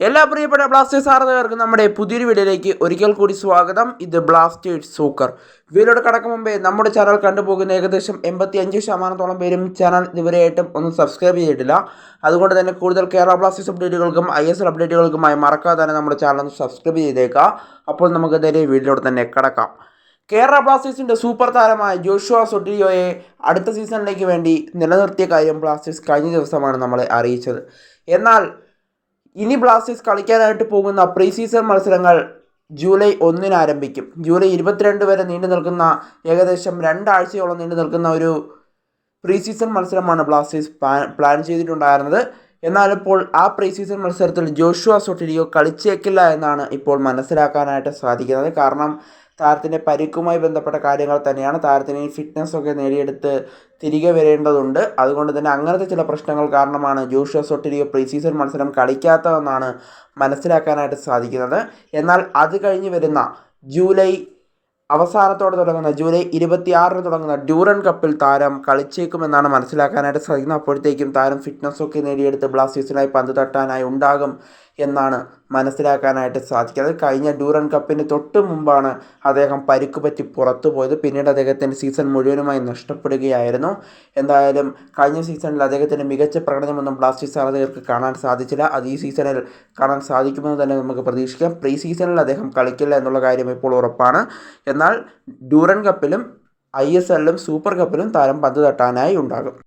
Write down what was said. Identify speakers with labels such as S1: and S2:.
S1: എല്ലാ പ്രിയപ്പെട്ട ബ്ലാസ്റ്റേഴ്സ് ആരാധകർക്കും നമ്മുടെ പുതിയൊരു വീഡിയോയിലേക്ക് ഒരിക്കൽ കൂടി സ്വാഗതം. ഇത് ബ്ലാസ്റ്റേഴ്സ് സൂക്കർ വീഡിയോയുടെ കടക്കും മുമ്പേ നമ്മുടെ ചാനൽ കണ്ടുപോകുന്ന ഏകദേശം എൺപത്തി അഞ്ച് ശതമാനത്തോളം പേരും ചാനൽ ഇതുവരെയായിട്ടും ഒന്നും സബ്സ്ക്രൈബ് ചെയ്തിട്ടില്ല. അതുകൊണ്ട് തന്നെ കൂടുതൽ കേരള ബ്ലാസ്റ്റേഴ്സ് അപ്ഡേറ്റുകൾക്കും ഐ എസ് എൽ അപ്ഡേറ്റുകൾക്കുമായി മറക്കാതെ തന്നെ നമ്മുടെ ചാനൽ ഒന്ന് സബ്സ്ക്രൈബ് ചെയ്തേക്കാം. അപ്പോൾ നമുക്ക് നേരെ വീഡിയോയുടെ തന്നെ കടക്കാം. കേരള ബ്ലാസ്റ്റേഴ്സിന്റെ സൂപ്പർ താരമായ ജോഷുവ സൊട്ടിയോയെ അടുത്ത സീസണിലേക്ക് വേണ്ടി നിലനിർത്തിയ കാര്യം ബ്ലാസ്റ്റേഴ്സ് കഴിഞ്ഞ ദിവസമാണ് നമ്മളെ അറിയിച്ചത്. എന്നാൽ ഇനി ബ്ലാസ്റ്റേഴ്സ് കളിക്കാനായിട്ട് പോകുന്ന പ്രീ സീസൺ മത്സരങ്ങൾ ജൂലൈ ഒന്നിന് ആരംഭിക്കും. ജൂലൈ ഇരുപത്തിരണ്ട് വരെ നീണ്ടു നിൽക്കുന്ന ഏകദേശം രണ്ടാഴ്ചയോളം നീണ്ടു നിൽക്കുന്ന ഒരു പ്രീ സീസൺ മത്സരമാണ് ബ്ലാസ്റ്റേഴ്സ് പ്ലാൻ ചെയ്തിട്ടുണ്ടായിരുന്നത്. എന്നാൽ ഇപ്പോൾ ആ പ്രീ സീസൺ മത്സരത്തിൽ ജോഷുവ സൊട്ടിരിയോ കളിച്ചേക്കില്ല എന്നാണ് ഇപ്പോൾ മനസ്സിലാക്കാനായിട്ട് സാധിക്കുന്നത്. കാരണം താരത്തിന്റെ പരിക്കുമായി ബന്ധപ്പെട്ട കാര്യങ്ങൾ തന്നെയാണ്. താരത്തിന് ഫിറ്റ്നസ് ഒക്കെ നേടിയെടുത്ത് തിരികെ വരേണ്ടതുണ്ട്. അതുകൊണ്ട് തന്നെ അങ്ങനത്തെ ചില പ്രശ്നങ്ങൾ കാരണമാണ് ജോഷുവ സൊട്ടിരിയോ പ്രീ സീസൺ മത്സരം കളിക്കാത്തതെന്നാണ് മനസ്സിലാക്കാനായിട്ട് സാധിക്കുന്നത്. എന്നാൽ അത് കഴിഞ്ഞ് വരുന്ന ജൂലൈ അവസാനത്തോടെ തുടങ്ങുന്ന ജൂലൈ ഇരുപത്തിയാറിന് തുടങ്ങുന്ന ഡ്യൂറൻ കപ്പിൽ താരം കളിച്ചേക്കുമെന്നാണ് മനസ്സിലാക്കാനായിട്ട് സാധിക്കുന്നത്. അപ്പോഴത്തേക്കും താരം ഫിറ്റ്നസ് ഒക്കെ നേടിയെടുത്ത് ബ്ലാസ്റ്റേഴ്സിനായി പന്ത് തട്ടാനായി ഉണ്ടാകും എന്നാണ് മനസ്സിലാക്കാനായിട്ട് സാധിക്കും. അത് കഴിഞ്ഞ ഡ്യൂറൻ കപ്പിന് തൊട്ട് മുമ്പാണ് അദ്ദേഹം പരിക്ക് പറ്റി പുറത്തു പോയത്. പിന്നീട് അദ്ദേഹത്തിന്റെ സീസൺ മുഴുവനുമായി നഷ്ടപ്പെടുകയായിരുന്നു. എന്തായാലും കഴിഞ്ഞ സീസണിൽ അദ്ദേഹത്തിന്റെ മികച്ച പ്രകടനമൊന്നും ബ്ലാസ്റ്റേഴ്സ് ആരാധകർക്ക് കാണാൻ സാധിച്ചില്ല. അത് ഈ സീസണിൽ കാണാൻ സാധിക്കുമെന്ന് തന്നെ നമുക്ക് പ്രതീക്ഷിക്കാം. പ്രീ സീസണിൽ അദ്ദേഹം കളിക്കില്ല എന്നുള്ള കാര്യം ഇപ്പോൾ ഉറപ്പാണ്. എന്നാൽ ഡ്യൂറൻ കപ്പിലും ഐ എസ് എല്ലിലും സൂപ്പർ കപ്പിലും താരം പന്ത് തട്ടാനായി ഉണ്ടാകും.